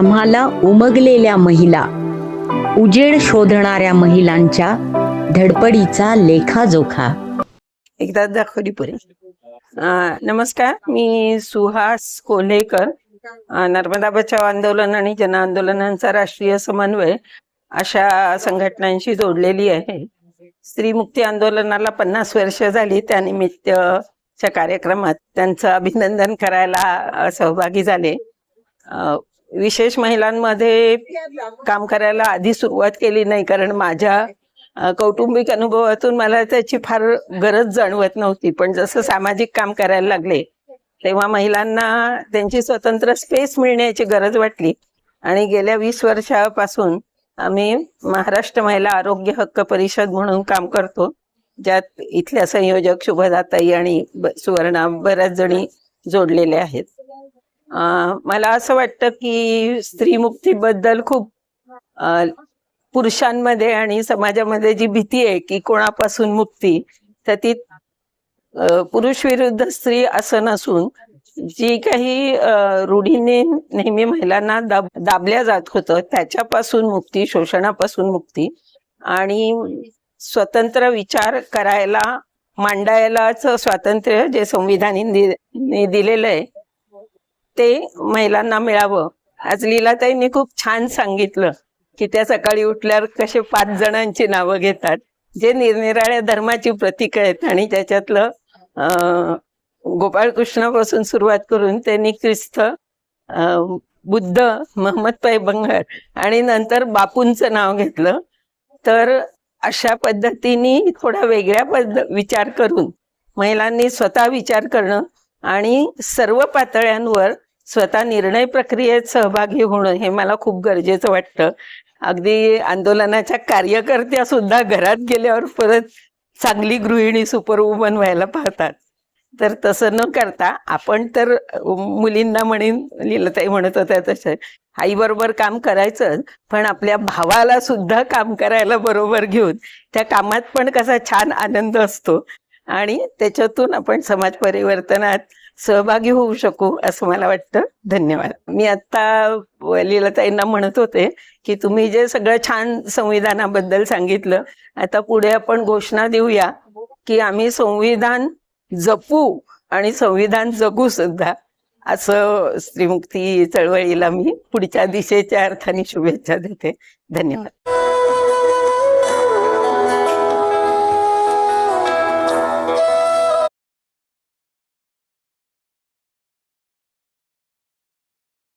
आम्हाला उमगलेल्या महिला उजेड शोधणाऱ्या महिलांच्या धडपडीचा लेखाजोखा. एकदा दाखवली पुरे. नमस्कार मी सुहास कोल्हेकर. नर्मदा बचाव आंदोलन आणि जन आंदोलनांचा राष्ट्रीय समन्वय अशा संघटनांशी जोडलेली आहे. स्त्री मुक्ती आंदोलनाला पन्नास वर्ष झाली. त्यानिमित्तच्या कार्यक्रमात त्यांचं अभिनंदन करायला सहभागी झाले. विशेष महिलांमध्ये काम करायला आधी सुरुवात केली नाही कारण माझ्या कौटुंबिक अनुभवातून मला त्याची फार गरज जाणवत नव्हती. पण जसं सामाजिक काम करायला लागले तेव्हा महिलांना त्यांची स्वतंत्र स्पेस मिळण्याची गरज वाटली. आणि गेल्या वीस वर्षापासून आम्ही महाराष्ट्र महिला आरोग्य हक्क परिषद म्हणून काम करतो ज्यात इथल्या संयोजक शुभदाताई आणि सुवर्णा बऱ्याच जणी जोडलेल्या आहेत. मला असं वाटतं की स्त्रीमुक्तीबद्दल खूप पुरुषांमध्ये आणि समाजामध्ये जी भीती आहे की कोणापासून मुक्ती तर ती पुरुष विरुद्ध स्त्री असं नसून जी काही रूढीने नेहमी महिलांना दाब दाबल्या जात होतं त्याच्यापासून मुक्ती शोषणापासून मुक्ती आणि स्वतंत्र विचार करायला मांडायलाच स्वातंत्र्य जे संविधानाने दिलेलं आहे ते महिलांना मिळावं. आज लीलाताईंनी खूप छान सांगितलं की त्या सकाळी उठल्यावर कसे पाच जणांची नावं घेतात. जे निरनिराळ्या धर्माची प्रतीक आहेत आणि त्याच्यातलं गोपाळकृष्णापासून सुरुवात करून त्यांनी ख्रिस्त बुद्ध महम्मद पैबंगर आणि नंतर बापूंचं नाव घेतलं. तर अशा पद्धतीने थोडा वेगळ्या पद्ध विचार करून महिलांनी स्वतः विचार करणं आणि सर्व पातळ्यांवर स्वतः निर्णय प्रक्रियेत सहभागी होणं हे मला खूप गरजेचं वाटतं. अगदी आंदोलनाच्या कार्यकर्त्या सुद्धा घरात गेल्यावर परत चांगली गृहिणी सुपरवुमन व्हायला पाहतात. तर तसं न करता आपण तर मुलींना म्हणेन लीलाताई म्हणत होत्या तसं आईबरोबर काम करायचं पण आपल्या भावाला सुद्धा काम करायला बरोबर घेऊन त्या कामात पण कसा छान आनंद असतो. आणि त्याच्यातून आपण समाज परिवर्तनात सहभागी होऊ शकू असं मला वाटतं. धन्यवाद. मी आता लीलाताईंना म्हणत होते की तुम्ही जे सगळं छान संविधानाबद्दल सांगितलं आता पुढे आपण घोषणा देऊया की आम्ही संविधान जपू आणि संविधान जगू सुद्धा असं स्त्रीमुक्ती चळवळीला मी पुढच्या दिशेच्या अर्थाने शुभेच्छा देते. धन्यवाद.